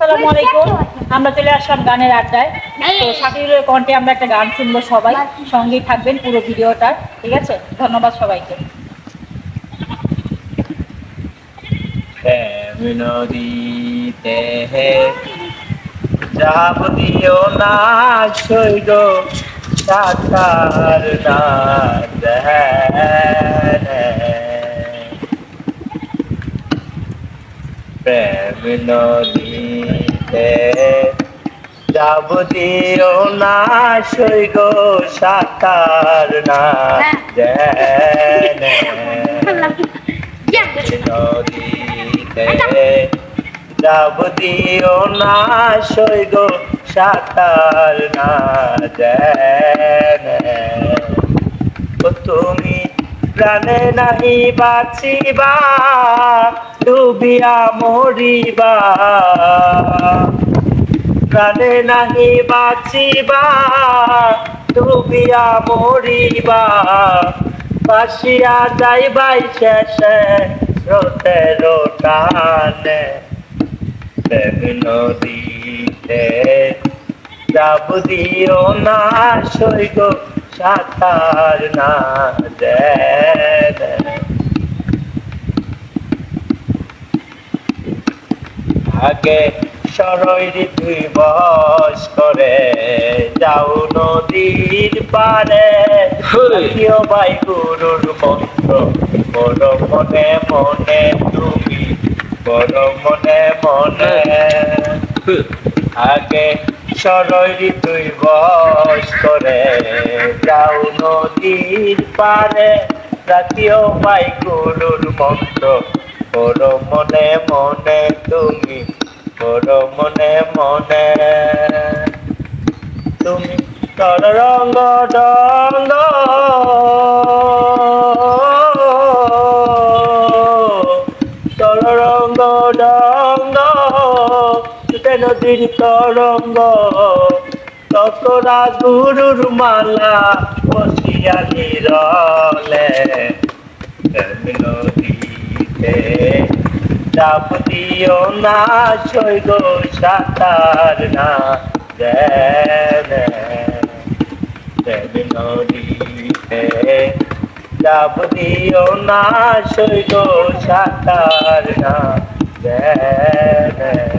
আসসালামু আলাইকুম। আমরা চলে আসলাম গানের আড্ডায়। তো শাকিরের কণ্ঠে আমরা একটা গান শুনব সবাই। সঙ্গেই থাকবেন পুরো ভিডিওটা ঠিক আছে? ধন্যবাদ সবাইকে। নদীতে যাব দিও না সৈগ সাকার না দেয়। প্রেম নদীতে যাব দিও না সৈগ সাকার না দেয়। নদীতে যাব দিও না সৈগ সাঁতার না দেন তুমি প্রাণে নাহি বাঁচিবা ডুবিয়া মরিবা। প্রাণে নাহি বাঁচিবা, ডুবিয়া মরিবা। বাসিয়া যাইবাই শেষে স্রোতের টানে। প্রেম নদীতে যাব দিও না সৈগ সাঁতার না দেন আগে সরৈরি তুই বস করে যাও নদীর পারে কেউ ভাই গুরুর মন্ত্র বড় মনে মনে তুমি বড় মনে মনে। আগে সরৈরি তুই বস করে যাও নদীর পারে রাখিও ভাই গুরুর মন্ত্র বড় মনে মনে তুমি, বড় মনে মনে তুমি। তর রঙ্গ ডঙ্গ তর রঙ্গ ডঙ্গ তুতে নদীর তরঙ্গ? ততরা গুরুর মালা বসিয়া নিরলে। নদীতে চাপ দিও না সৈগ সাঁতার না। নদীতে। চাপ দিও না সৈগ সাঁতার না। দেন